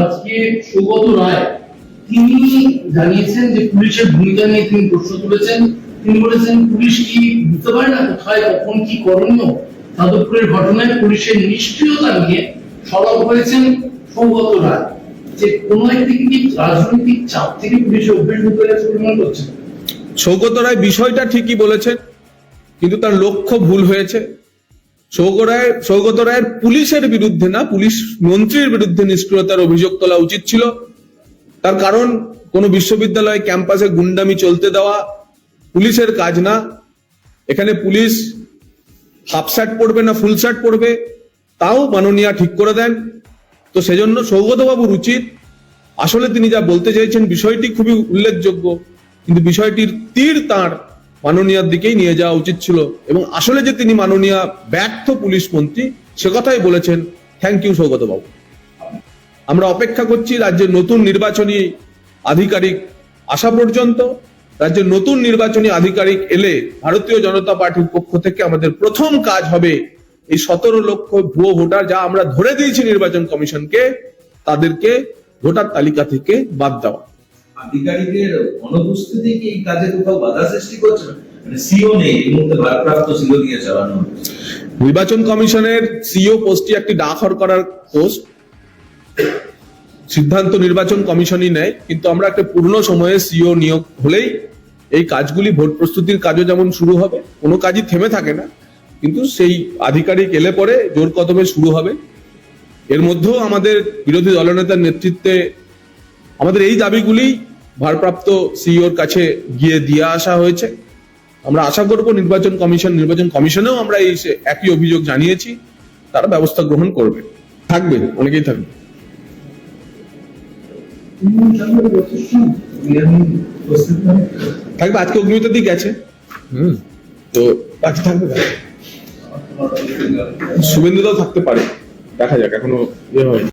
আজকে সুগত রায়, তিনি জানিয়েছেন যে পুলিশের ভূমিকা নিয়ে তিনি প্রশ্ন তুলেছেন। তিনি বলেছেন, পুলিশ কি পারে না কোথায়, কখন, কি করণীয়? যাদবপুরের ঘটনায় পুলিশের নিষ্ক্রিয়তা নিয়ে সরব হয়েছেন সৌগত রায়। যে কোনো একদিকে কি রাজনৈতিক চাপ থেকে পুলিশের অভ্যেস গেছে বলে মনে করছেন? সৌগত রায় বিষয়টা ঠিকই বলেছেন, কিন্তু তার লক্ষ্য ভুল হয়েছে। রায় সৌগত রায়ের পুলিশের বিরুদ্ধে না, পুলিশ মন্ত্রীর বিরুদ্ধে নিষ্ক্রিয়তার অভিযোগ তোলা উচিত ছিল। তার কারণ, কোনো বিশ্ববিদ্যালয় ক্যাম্পাসে গুন্ডামি চলতে দেওয়া পুলিশের কাজ না। এখানে পুলিশ হাফ শার্ট পরবে না, ফুল শার্ট পরবে, তাও মাননীয়া ঠিক করে দেন। তো সেজন্য সৌগতবাবুর উচিত, আসলে তিনি যা বলতে চাইছেন বিষয়টি খুবই উল্লেখযোগ্য, কিন্তু বিষয়টির তীর তার। মাননীয়ার দিকেই নিয়ে যাওয়া উচিত ছিল। এবং আসলে যে তিনি মাননীয়া ব্যর্থ পুলিশ মন্ত্রী সে কথাই বলেছেন থ্যাংক ইউ সৌগত বাবু আমরা অপেক্ষা করছি রাজ্যের নতুন নির্বাচনী আধিকারিক আসা পর্যন্ত। রাজ্যের নতুন নির্বাচনী আধিকারিক এলে ভারতীয় জনতা পার্টির পক্ষ থেকে আমাদের প্রথম কাজ হবে এই সতেরো লক্ষ ভুয়ো ভোটার যা আমরা ধরে দিয়েছি নির্বাচন কমিশনকে, তাদেরকে ভোটার তালিকা থেকে বাদ দেওয়া। আধিকারিকের অনুপস্থিতি এই কাজে কোথাও বাধা সৃষ্টি করছে মানে সিও নেই, এই মুহূর্তে ভারপ্রাপ্ত সিও দিয়ে চালানো নির্বাচন কমিশনের সিও পোস্টটি একটি ডাকঘর করার পোস্ট। সিদ্ধান্ত নির্বাচন কমিশনই নেয়, কিন্তু আমরা একটা পূর্ণ সময়ে সিও নিয়োগ হলেই এই কাজগুলি ভোট প্রস্তুতির কাজও যেমন শুরু হবে, কোনো কাজই থেমে থাকে না। কিন্তু সেই আধিকারিক এলে পরে জোর কদমে শুরু হবে। এর মধ্যেও আমাদের বিরোধী দলনেতার নেতৃত্বে আমাদের এই দাবিগুলি ভারপ্রাপ্ত সিইওর কাছে গিয়ে দিয়ে আসা হয়েছে। আমরা আশা করব নির্বাচন কমিশন নির্বাচন কমিশনেও আমরা এই একই অভিযোগ জানিয়েছি। তারা ব্যবস্থা গ্রহণ করবে। থাকবে অনেকেই থাকবে। থাকবে আজকে অগ্নিমিত্র দিক গেছে। হুম। তো আজকে থাকবে। শুভেন্দুদাও থাকতে পারে। দেখা যাক এখনও ইয়ে হয়নি।